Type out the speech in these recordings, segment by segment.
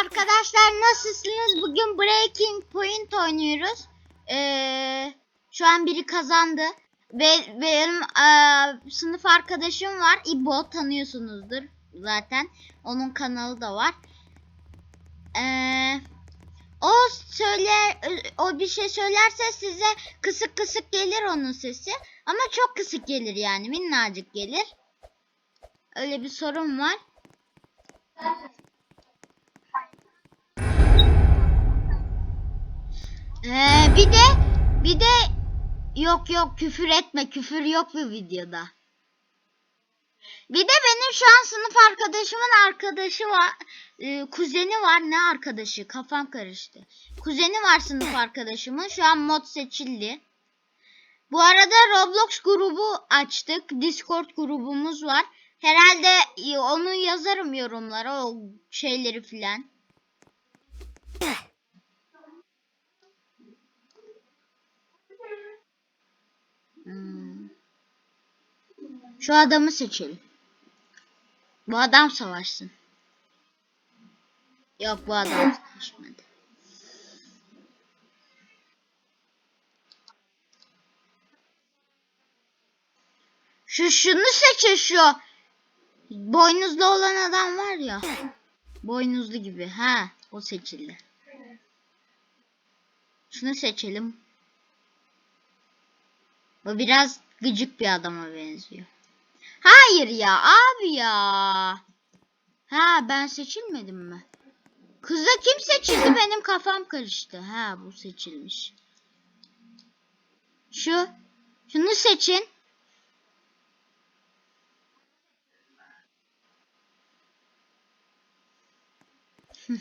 Arkadaşlar nasılsınız? Bugün Breaking Point oynuyoruz. Ee, şu an biri kazandı. Ve benim eee, sınıf arkadaşım var. İbo tanıyorsunuzdur zaten. Onun kanalı da var. Eee, o söyler, o bir şey söylerse size kısık kısık gelir onun sesi. Ama çok kısık gelir yani minnacık gelir. Öyle bir sorun var. Ee, bir de bir de yok yok küfür etme küfür yok bu videoda. Bir de benim şu an sınıf arkadaşımın arkadaşı var. e, kuzeni var. Ne arkadaşı? Kafam karıştı. Kuzeni var sınıf arkadaşımın. Şu an mod seçildi. Bu arada Roblox grubu açtık. Discord grubumuz var. Herhalde e, onu yazarım yorumlara o şeyleri filan. Hmm. Şu adamı seçelim. Bu adam savaşsın. Yok bu adam savaşmadı. Şu şunu seçin şu. Boynuzlu olan adam var ya. Boynuzlu gibi. Ha, o seçildi. Şunu seçelim. O biraz gıcık bir adama benziyor. Hayır ya abi ya. Ha ben seçilmedim mi? Kıza kim seçildi benim kafam karıştı. Ha bu seçilmiş. Şu. Şunu seçin. Hmm.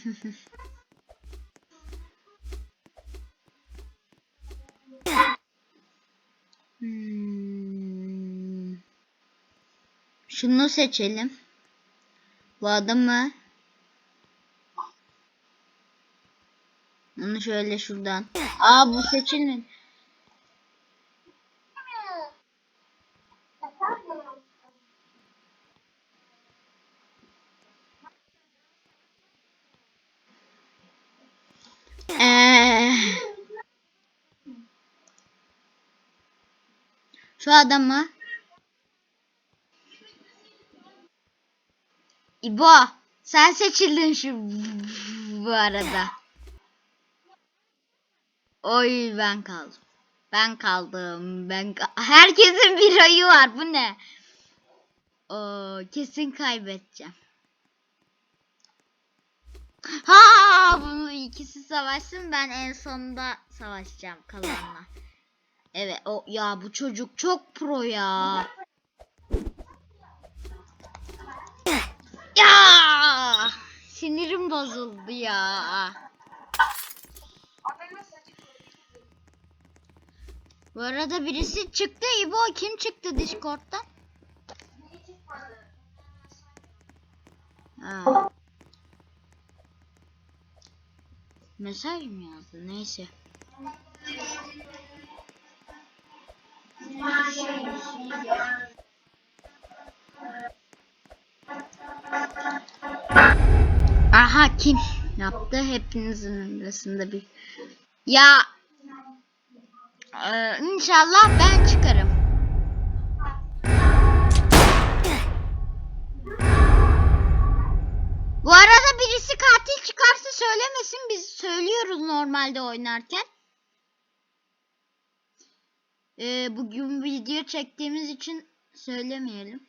Şunu seçelim. Bu adamı. Onu şöyle şuradan. Aa bu seçilmedi. Ee, şu adamı İbo sen seçildin şu bu arada. Oy ben kaldım. Ben kaldım. Ben ka- herkesin bir ayı var. Bu ne? Oo, kesin kaybedeceğim. Ha, bunu ikisi savaşsın ben en sonunda savaşacağım kalanla. Evet o ya bu çocuk çok pro ya. Ya! Sinirim bozuldu ya. Bu arada birisi çıktı. İbo kim çıktı Discord'dan? Ha. Mesaj mı yazdı? Neyse. Aha kim yaptı? Hepinizin arasında bir. Ya ee, inşallah ben çıkarım. Bu arada birisi katil çıkarsa söylemesin. Biz söylüyoruz normalde oynarken. Ee, bugün video çektiğimiz için söylemeyelim.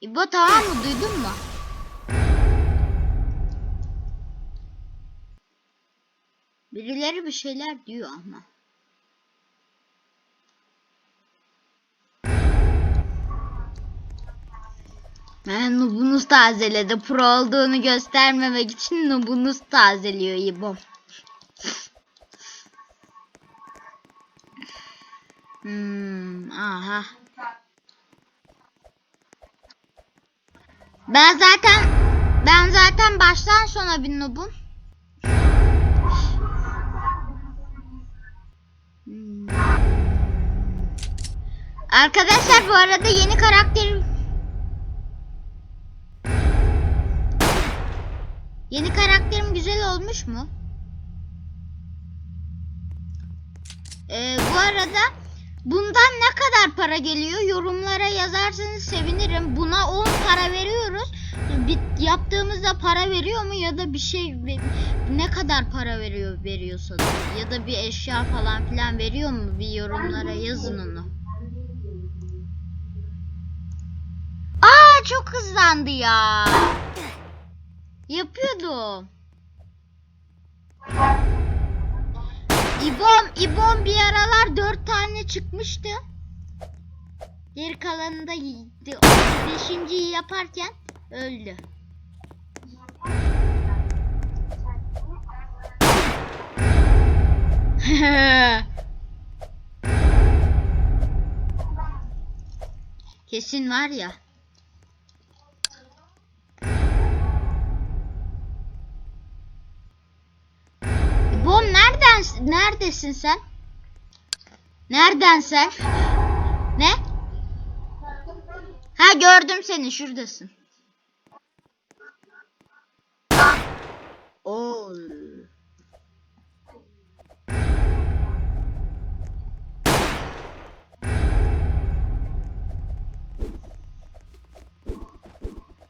İbo tamam mı? Duydun mu? Birileri bir şeyler diyor ama. Ben nubunuz tazeledi. Pro olduğunu göstermemek için nubunuz tazeliyor İbo. Hmm, aha. Ben zaten ben zaten baştan sona bir nubum. Arkadaşlar bu arada yeni karakter Yeni karakterim güzel olmuş mu? Ee, bu arada bundan ne kadar para geliyor yorumlara yazarsanız sevinirim. Buna 10 para veriyoruz. Bir, yaptığımızda para veriyor mu ya da bir şey ne kadar para veriyor veriyorsa ya da bir eşya falan filan veriyor mu bir yorumlara yazın onu. Çok hızlandı ya. Yapıyordum. İbom, İbom bir aralar dört tane çıkmıştı. Geri kalanında yedi. Beşinciyi yaparken öldü. Kesin var ya. Bom nereden neredesin sen? Nereden sen? Ne? Ha gördüm seni şuradasın. Oo.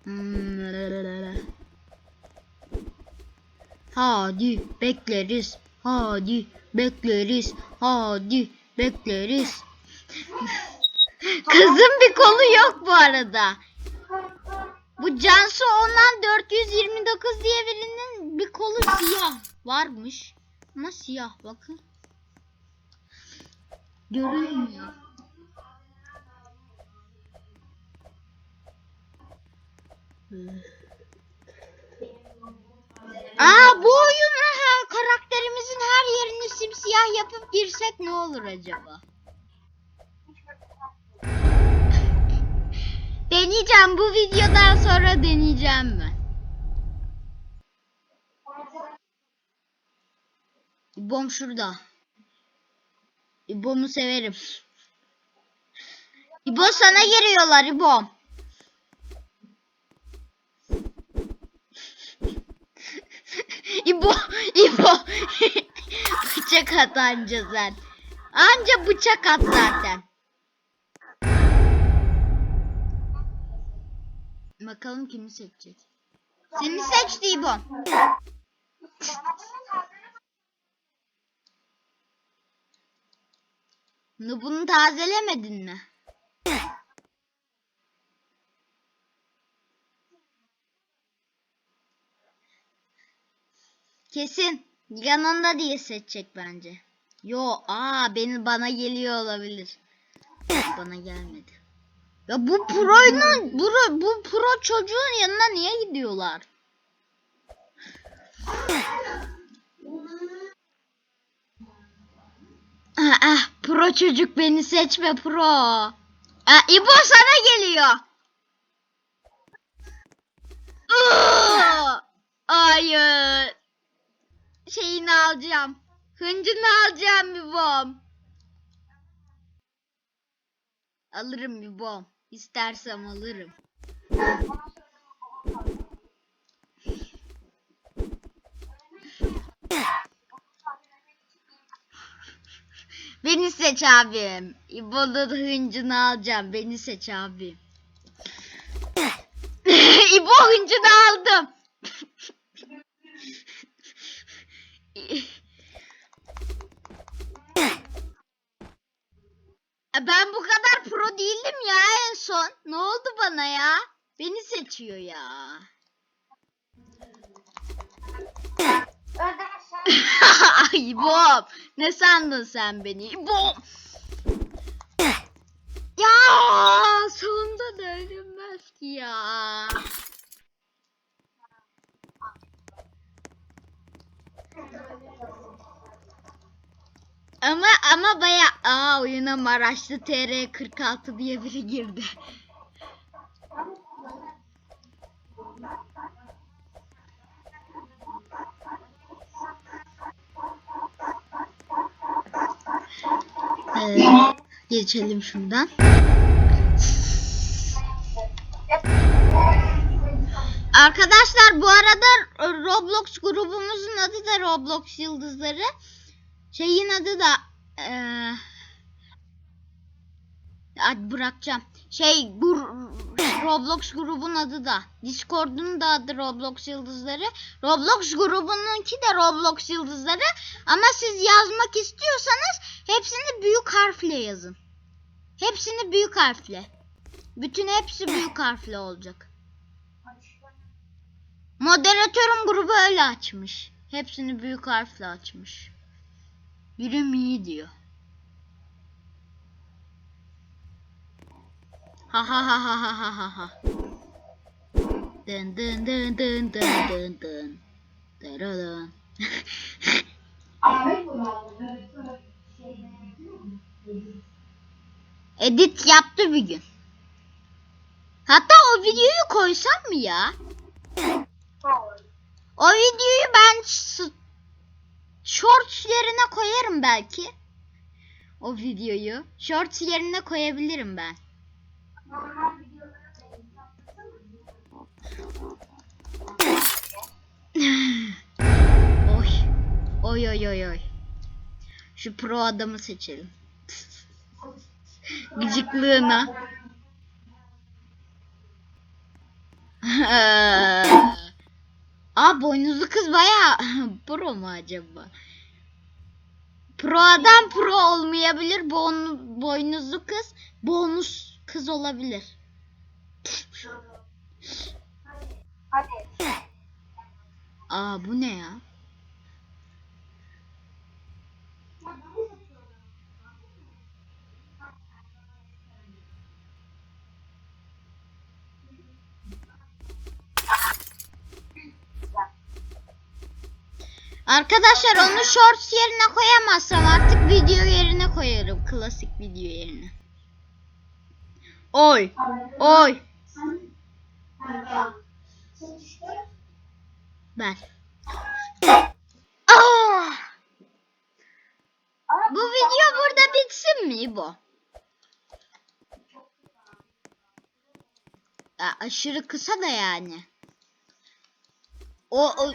Hmm. Hadi bekleriz. Hadi bekleriz. Hadi bekleriz. Kızın bir kolu yok bu arada. Bu Cansu ondan 429 diye birinin bir kolu siyah varmış. Ama siyah bakın. Görünmüyor. Aa bu oyuna ha, karakterimizin her yerini simsiyah yapıp girsek ne olur acaba? Deneyeceğim bu videodan sonra deneyeceğim ben. İbom şurada. İbom'u severim. İbo sana giriyorlar İbom. İbo, İbo. bıçak at anca sen. Anca bıçak at zaten. Bakalım kimi seçecek. Seni seçti İbo. Bunu tazelemedin mi? Kesin yanında diye seçecek bence. Yo, aa beni bana geliyor olabilir. Bana gelmedi. Ya bu pro'nun bu, bu pro çocuğun yanına niye gidiyorlar? Ah, ah pro çocuk beni seçme pro. Ah, İbo sana geliyor. Hayır. Şeyini alacağım. Hıncını alacağım bir bom. Alırım bir bom. İstersem alırım. Beni seç abim. İbo'nun hıncını alacağım. Beni seç abim. İbo hıncını aldım. E, Ben bu kadar pro değildim ya en son. Ne oldu bana ya? Beni seçiyor ya. Ay. Ne sandın sen beni? İbom. Ya sonunda da ölünmez ki ya. Ama ama baya aa oyuna Maraşlı TR 46 diye biri girdi. Ee, geçelim şundan. Arkadaşlar bu arada Roblox grubumuzun adı da Roblox Yıldızları. Şeyin adı da eee Hadi bırakacağım. Şey bu Roblox grubun adı da. Discord'un da adı Roblox Yıldızları. Roblox grubununki de Roblox Yıldızları. Ama siz yazmak istiyorsanız hepsini büyük harfle yazın. Hepsini büyük harfle. Bütün hepsi büyük harfle olacak. Moderatörüm grubu öyle açmış. Hepsini büyük harfle açmış. Yürüm iyi diyor. Ha ha ha ha ha ha ha ha. Dın dın dın dın dın dın dın. Dırılın. Edit yaptı bir gün. Hatta o videoyu koysam mı ya? O videoyu ben shorts yerine koyarım belki. O videoyu shorts yerine koyabilirim ben. Oy. Oy oy oy oy. Şu pro adamı seçelim. Gıcıklığına. Aa boynuzlu kız baya pro mu acaba? Pro adam pro olmayabilir. Bon, boynuzlu kız bonus kız olabilir. Hadi. Aa bu ne ya? Arkadaşlar onu shorts yerine koyamazsam artık video yerine koyarım. Klasik video yerine. Oy. Oy. Ben. Ah! Bu video burada bitsin mi bu? Ya aşırı kısa da yani. O, o...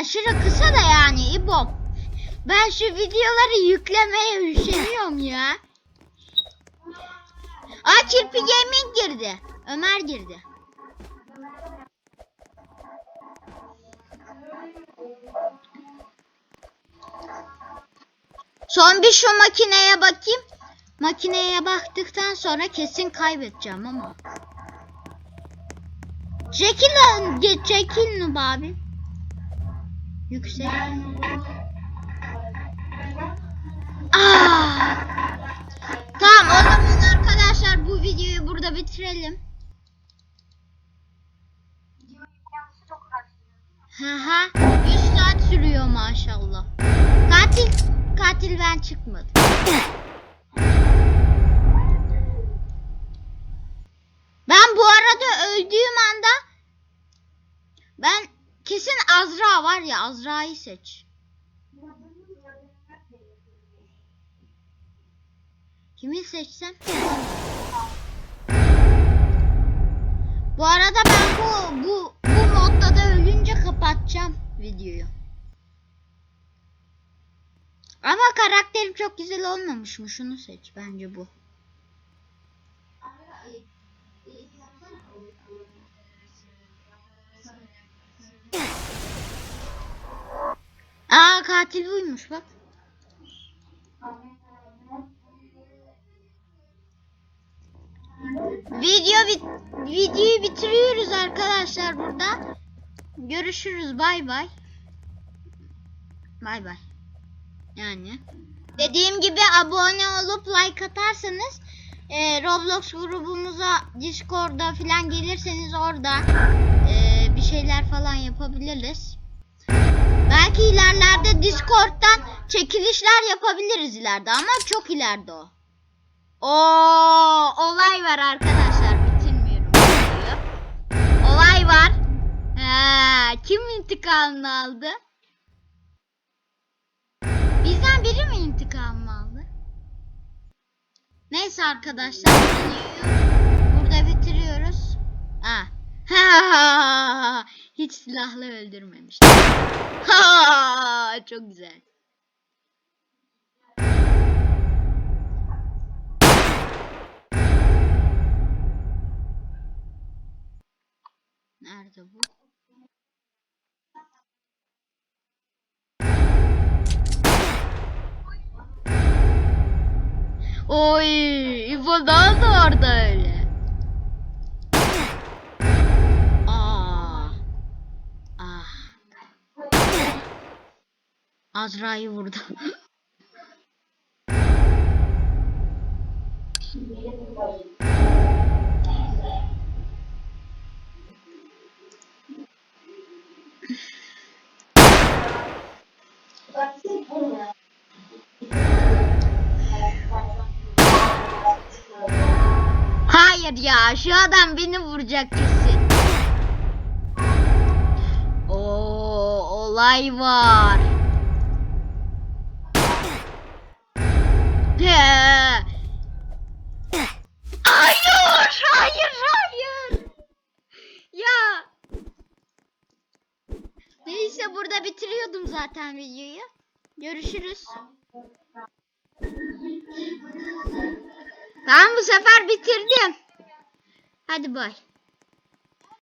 Aşırı kısa da yani İbo. Ben şu videoları yüklemeye üşeniyorum ya. Aa Kirpi Gaming girdi. Ömer girdi. Son bir şu makineye bakayım. Makineye baktıktan sonra kesin kaybedeceğim ama. Çekil lan. Çekil abi. Yüksek. Ah! Tamam o zaman arkadaşlar bu videoyu burada bitirelim. Haha 100 saat sürüyor maşallah. Katil katil ben çıkmadım. Ben bu arada öldüğüm anda ben kesin Azra var ya Azra'yı seç. Kimi seçsem? Bu arada ben bu bu bu modda da ölünce kapatacağım videoyu. Ama karakterim çok güzel olmamış mı? Şunu seç bence bu. Aa katil buymuş bak. Video bit videoyu bitiriyoruz arkadaşlar burada. Görüşürüz bay bay. Bay bay. Yani dediğim gibi abone olup like atarsanız e, Roblox grubumuza Discord'a falan gelirseniz orada e, bir şeyler falan yapabiliriz. Belki ilerlerde Discord'dan çekilişler yapabiliriz ileride ama çok ileride o. Oo, olay var arkadaşlar. Bitirmiyorum videoyu. Olay var. Ha, kim intikamını aldı? Bizden biri mi intikamını aldı? Neyse arkadaşlar videoyu Ha. Ha. Hiç silahla öldürmemiştim. Ha. Çok güzel. Nerede bu? Oy, İbo daha da orada öyle. Azra'yı vurdu. Hayır ya, şu adam beni vuracak kesin. Oo, olay var. Hayır, hayır, hayır. Ya. Neyse burada bitiriyordum zaten videoyu. Görüşürüz. Ben bu sefer bitirdim. Hadi bay.